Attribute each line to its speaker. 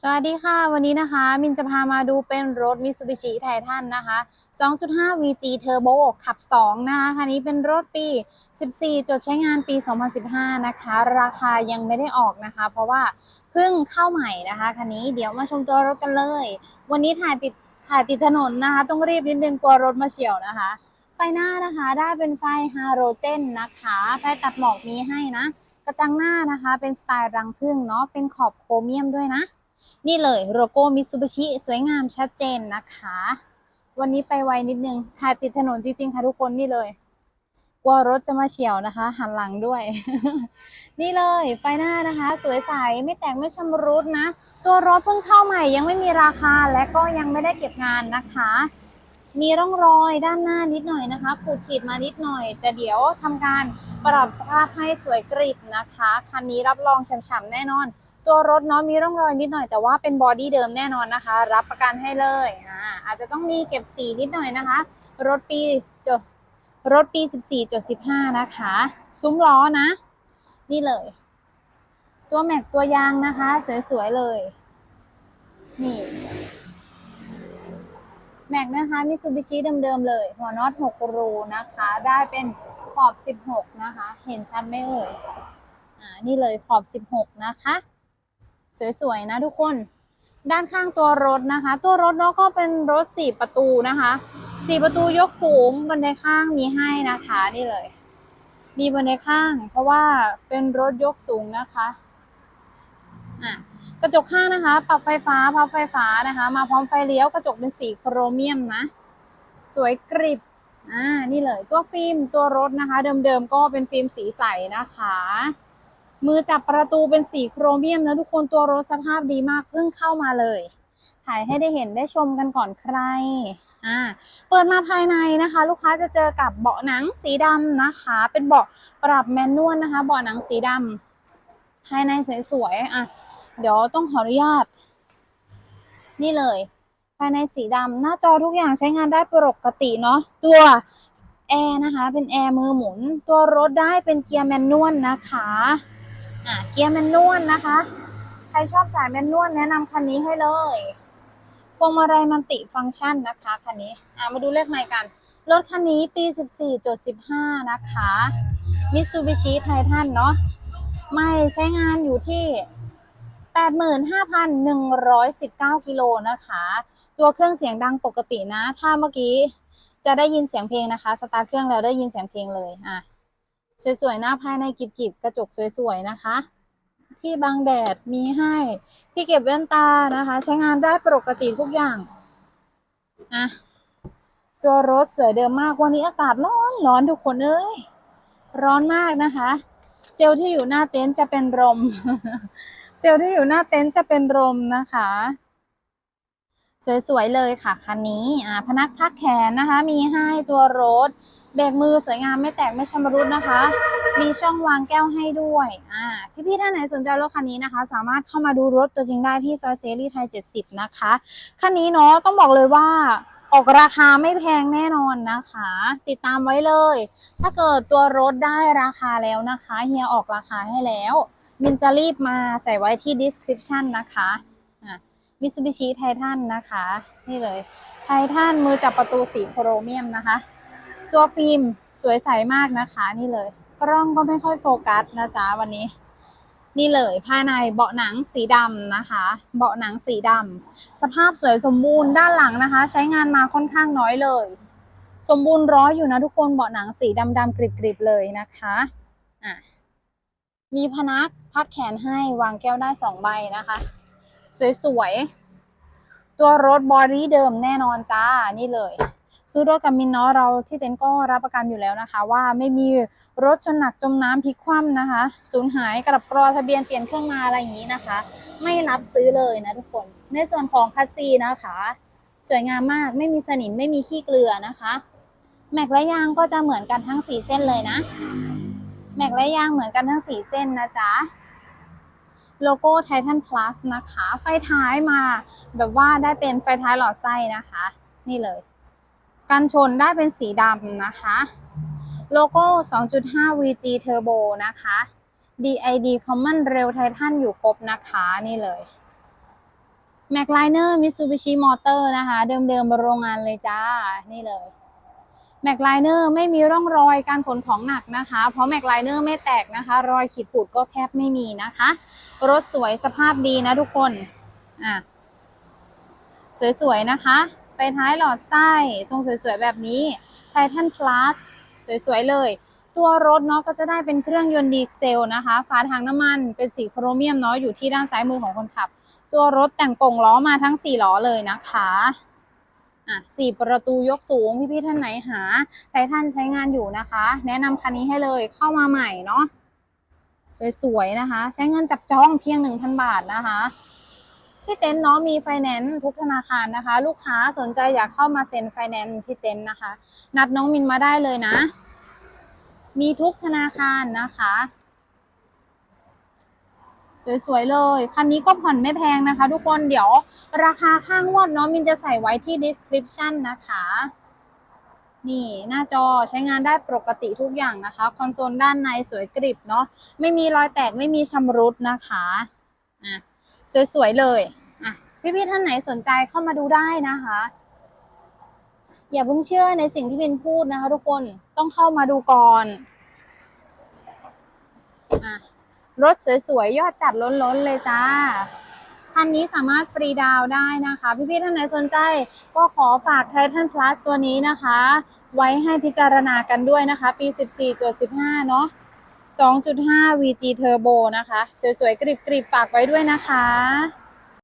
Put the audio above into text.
Speaker 1: สวัสดีค่ะ วันนี้นะคะ มินจะพามาดูเป็นรถ Mitsubishi Titan นะคะ 2.5 VG Turbo ขับ 2 นะคะ คันนี้เป็นรถปี 14 จดใช้งานปี 2015 นะคะ ราคายังไม่ได้ออกนะคะ เพราะว่าเพิ่งเข้าใหม่นะคะคันนี้เดี๋ยวมาชมตัวรถกันเลย วันนี้ถ่ายติดถ่ายติดถนนนะคะ ต้องรีบนิดนึงกลัวรถมาเฉียวนะคะ ไฟหน้านะคะได้เป็นไฟฮาโรเจนนะคะ ไฟตัดหมอกมีให้นะ กระจังหน้านะคะ เป็นสไตล์รังผึ้งเนาะ เป็นขอบโครเมียมด้วยนะ นี่เลยโลโก้มิตซูบิชิสวยงามชัดเจนนะคะ วันนี้ไปไวนิดนึงถ่ายติดถนนจริงๆค่ะทุกคนนี่เลยกลัวรถจะมาเฉียวนะคะ หันหลังด้วย นี่เลยไฟหน้านะคะ สวยใสไม่แตกไม่ชำรุดนะ ตัวรถเพิ่งเข้าใหม่ยังไม่มีราคาและก็ยังไม่ได้เก็บงานนะคะ มีร่องรอยด้านหน้านิดหน่อยนะคะขูดขีดมานิดหน่อย แต่เดี๋ยวทำการปรับสภาพให้สวยกริบนะคะ คันนี้รับรองฉ่ำๆแน่นอน ตัวรถเนาะมีร่องรอยนิดหน่อยแต่ว่าเป็นบอดี้เดิมแน่นอนนะคะ รับประกันให้เลยอ่าอาจจะต้องมีเก็บสีนิดหน่อยนะคะ รถปีจดรถปี 14จด15 นะคะ ซุ้มล้อนะ นี่เลย ตัวแม็กตัวยางนะคะ สวยๆเลย นี่ แม็กนะคะมิซูบิชิเดิมๆเลย หัวน็อต6รูนะคะ ได้เป็นขอบ 16 นะคะ เห็นชัดไหมเอ่ยอ่านี่เลยขอบ 16 นะคะ สวยๆนะทุกคน ด้านข้างตัวรถนะคะ ตัวรถเนาะก็เป็นรถ4ประตูนะคะ4ประตูยกสูงบันไดข้างมีให้นะคะนี่เลย มีบันไดข้าง เพราะว่าเป็นรถยกสูงนะคะอะกระจกข้างนะคะ ปรับไฟฟ้าพับไฟฟ้านะคะ มาพร้อมไฟเลี้ยวกระจกเป็นสีโครเมียมนะ สวยกริบอ่านี่เลยตัวฟิล์มตัวรถนะคะ เดิมๆก็เป็นฟิล์มสีใสนะคะ มือจับประตูเป็นสีโครเมียมนะทุกคนตัวรถสภาพดีมากเพิ่งเข้ามาเลย ถ่ายให้ได้เห็นได้ชมกันก่อนใครอ่าเปิดมาภายในนะคะ ลูกค้าจะเจอกับเบาะหนังสีดำนะคะ เป็นเบาะปรับแมนนวลนะคะ เบาะหนังสีดำภายในสวยๆอะเดี๋ยวต้องขออนุญาต นี่เลย ภายในสีดำหน้าจอทุกอย่างใช้งานได้ปกติเนาะตัวแอร์นะคะ เป็นแอร์มือหมุน ตัวรถได้เป็นเกียร์แมนนวลนะคะ อะเกียร์แมนนวลนะคะ ใครชอบสายแมนนวลแนะนำคันนี้ให้เลยพวงมาลัยมันติฟังก์ชันนะคะคันนี้อะมาดูเลขใหม่กันรถคันนี้ปี 14.15 นะคะ Mitsubishi Titan เนาะไม่ใช้งานอยู่ที่ 85,119 กิโลนะคะ ตัวเครื่องเสียงดังปกตินะ ถ้าเมื่อกี้จะได้ยินเสียงเพลงนะคะ สตาร์ทเครื่องแล้วได้ยินเสียงเพลงเลยอะ สวยๆหน้าภายในกิบๆกระจกสวยๆนะคะ ที่บังแดดมีให้ที่เก็บแว่นตานะคะ ใช้งานได้ปกติทุกอย่างอะตัวรถสวยเดิมมากวันนี้อากาศร้อนร้อนทุกคนเอ้ยร้อนมากนะคะ เซลล์ที่อยู่หน้าเต็นท์จะเป็นลมเซลล์ที่อยู่หน้าเต็นท์จะเป็นลมนะคะ สวยๆเลยค่ะคันนี้อ่าพนักพักแขนนะคะ มีให้ตัวรถเบรกมือสวยงามไม่แตกไม่ชำรุดนะคะ มีช่องวางแก้วให้ด้วยอ่าพี่ๆท่านไหนสนใจรถคันนี้นะคะ สามารถเข้ามาดูรถตัวจริงได้ที่ซอยเซรีไทย 70 นะคะคันนี้เนาะต้องบอกเลยว่าออกราคาไม่แพงแน่นอนนะคะ ติดตามไว้เลย ถ้าเกิดตัวรถได้ราคาแล้วนะคะ เฮียออกราคาให้แล้วมินจะรีบมาใส่ไว้ที่ description นะคะอะ มิ t ซูบิชิไททันนะคะ นี่เลยไททันมือจับประตูสีโครเมียมนะคะ ตัวฟิล์มสวยใสมากนะคะนี่เลย กล้องก็ไม่ค่อยโฟกัสนะจ๊ะวันนี้ นี่เลยภายในเบาะหนังสีดำนะคะ เบาะหนังสีดำสภาพสวยสมบูรณ์ด้านหลังนะคะ ใช้งานมาค่อนข้างน้อยเลย สมบูรณ์ร้อยอยู่นะทุกคนเบาะหนังสีดำดำกริบๆเลยนะคะอะมีพนักพักแขนให้วางแก้วได้สองใบนะคะ สวยๆ ตัวรถบอดี้เดิมแน่นอนจ้า นี่เลย ซื้อรถกับมินเนาะเราที่เต็นท์ก็รับประกันอยู่แล้วนะคะ ว่าไม่มีรถชนหนักจมน้ำพลิกคว่ำนะคะสูญหายกระดับกรอทะเบียนเปลี่ยนเครื่องมาอะไรอย่างนี้นะคะ ไม่รับซื้อเลยนะทุกคน ในส่วนของคัสซีนะคะ สวยงามมากไม่มีสนิมไม่มีขี้เกลือนะคะแม็กและยางก็จะเหมือนกันทั้งสี่เส้นเลยนะ แม็กและยางเหมือนกันทั้งสี่เส้นนะจ๊ะ โลโก้ Titan Plus นะคะ ไฟท้ายมาแบบว่าได้เป็นไฟท้ายหลอดไส้นะคะ นี่เลย กันชนได้เป็นสีดำนะคะ โลโก้ 2.5 VG Turbo นะคะ DID Common Rail Titan อยู่ครบนะคะนี่เลยแม็กไลเนอร์มิ t ซูบิชิมอเตอร์นะคะ เดิมๆโรงงานเลยจ้า นี่เลยแม็กไลเนอร์ไม่มีร่องรอยการขนของหนักนะคะ เพราะแม็กไลเนอร์ไม่แตกนะคะ รอยขีดขูดก็แทบไม่มีนะคะ รถสวยสภาพดีนะทุกคน อะ สวยๆนะคะ ไฟท้ายหลอดไส้ทรงสวยๆแบบนี้ไททันพลัสสวยๆเลย ตัวรถเนาะก็จะได้เป็นเครื่องยนต์ดีเซลนะคะ ฝาถังน้ำมันเป็นสีโครเมียมเนาะอยู่ที่ด้านซ้ายมือของคนขับ ตัวรถแต่งโป่งล้อมาทั้ง 4 ล้อเลยนะคะอะสี่ประตูยกสูง พี่ๆท่านไหนหาไททันใช้งานอยู่นะคะ แนะนำคันนี้ให้เลยเข้ามาใหม่เนาะ สวยๆนะคะ ใช้เงินจับจองเพียง 1,000 บาทนะคะ ที่เต็นท์เนาะมีไฟแนนซ์ทุกธนาคารนะคะ ลูกค้าสนใจอยากเข้ามาเซ็นไฟแนนซ์ที่เต็นท์นะคะ นัดน้องมินมาได้เลยนะ มีทุกธนาคารนะคะสวยๆเลย คันนี้ก็ผ่อนไม่แพงนะคะ ทุกคน เดี๋ยวราคาข้างวดเนาะมินจะใส่ไว้ที่ description นะคะ นี่หน้าจอใช้งานได้ปกติทุกอย่างนะคะ คอนโซลด้านในสวยกริบเนาะไม่มีรอยแตกไม่มีชำรุดนะคะอะสวยๆเลยอะพี่ๆท่านไหนสนใจเข้ามาดูได้นะคะ อย่าเพิ่งเชื่อในสิ่งที่มินพูดนะคะ ทุกคนต้องเข้ามาดูก่อนอะรถสวยๆยอดจัดล้นๆเลยจ้า คันนี้สามารถฟรีดาวได้นะคะ พี่ๆท่านไหนสนใจ ก็ขอฝาก Titan Plus ตัวนี้นะคะ ไว้ให้พิจารณากันด้วยนะคะ ปี 14.15 เนาะ2.5 VG Turbo นะคะ สวยๆ กริบๆ ฝากไว้ด้วยนะคะ